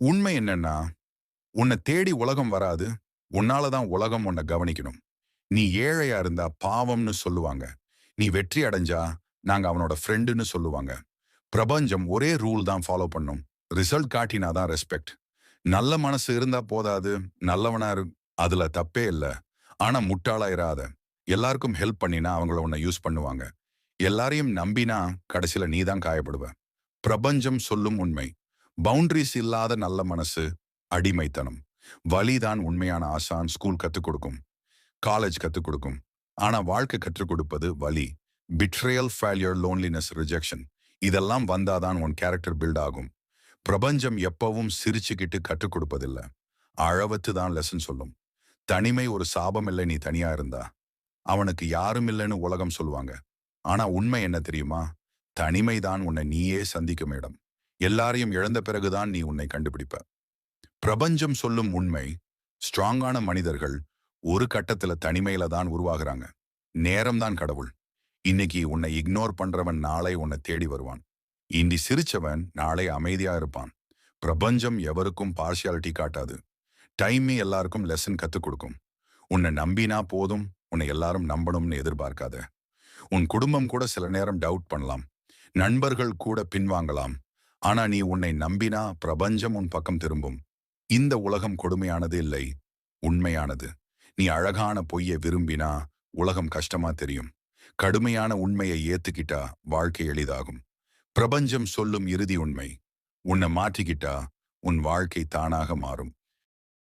உண்மை என்னன்னா உன்னை தேடி உலகம் வராது. உன்னால தான் உலகம் உன்னை கவனிக்கணும். நீ ஏழையா இருந்தா பாவம்னு சொல்லுவாங்க. நீ வெற்றி அடைஞ்சா நாங்க அவனோட ஃப்ரெண்டுன்னு சொல்லுவாங்க. பிரபஞ்சம் ஒரே ரூல் தான் ஃபாலோ பண்ணும். ரிசல்ட் காட்டினா தான் ரெஸ்பெக்ட் நல்ல மனசு இருந்தா போதாது. நல்லவனா இரு அதுல தப்பே இல்ல. ஆனா முட்டாளா இராத எல்லாருக்கும் ஹெல்ப் பண்ணினா அவங்கள உன்னை யூஸ் பண்ணுவாங்க. எல்லாரையும் நம்பினா கடைசியில நீ தான் காயப்படுவ. பிரபஞ்சம் சொல்லும் உண்மை. பவுண்டரிஸ் இல்லாத நல்ல மனசு அடிமைத்தனம். வழிதான் உண்மையான ஆசான் ஸ்கூல் கற்றுக் கொடுக்கும். காலேஜ் கற்றுக் கொடுக்கும். ஆனா வாழ்க்கை கற்றுக் கொடுப்பது வலி. பிட்ரேயல் ஃபேலியர் லோன்லினஸ் ரிஜெக்ஷன் இதெல்லாம் வந்தாதான் உன் கேரக்டர் பில்ட் ஆகும். பிரபஞ்சம் எப்பவும் சிரிச்சுக்கிட்டு கற்றுக் கொடுப்பதில்லை. அழவத்து தான் லெசன் சொல்லும். தனிமை ஒரு சாபம் இல்லை நீ தனியா இருந்தா. அவனுக்கு யாரும் இல்லைன்னு உலகம் சொல்லுவாங்க. ஆனா உண்மை என்ன தெரியுமா? தனிமைதான் உன்னை நீயே சந்திக்கும் இடம். எல்லாரையும் இழந்த பிறகுதான் நீ உன்னை கண்டுபிடிப்ப. பிரபஞ்சம் சொல்லும் உண்மை ஸ்ட்ராங்கான மனிதர்கள் ஒரு கட்டத்துல தனிமையில தான் உருவாகுறாங்க. நேரம்தான் கடவுள். இன்னைக்கு உன்னை இக்னோர் பண்றவன் நாளை உன்னை தேடி வருவான். இன்னி சிரிச்சவன் நாளை அமைதியா இருப்பான். பிரபஞ்சம் எவருக்கும் பார்ஷியாலிட்டி காட்டாது. டைமே எல்லாருக்கும் லெசன் கத்துக் கொடுக்கும். உன்னை நம்பினா போதும் உன்னை எல்லாரும் நம்பணும்னு எதிர்பார்க்காத. உன் குடும்பம் கூட சில நேரம் டவுட் பண்ணலாம். நண்பர்கள் கூட பின்வாங்கலாம். ஆனா நீ உன்னை நம்பினா பிரபஞ்சம் உன் பக்கம் திரும்பும். இந்த உலகம் கொடுமையானது இல்லை உண்மையானது. நீ அழகான பொய்யை விரும்பினா உலகம் கஷ்டமா தெரியும். கடுமையான உண்மையை ஏத்துக்கிட்டா வாழ்க்கை எளிதாகும். பிரபஞ்சம் சொல்லும் இறுதி உண்மை. உன்னை மாற்றிக்கிட்டா உன் வாழ்க்கை தானாக மாறும்.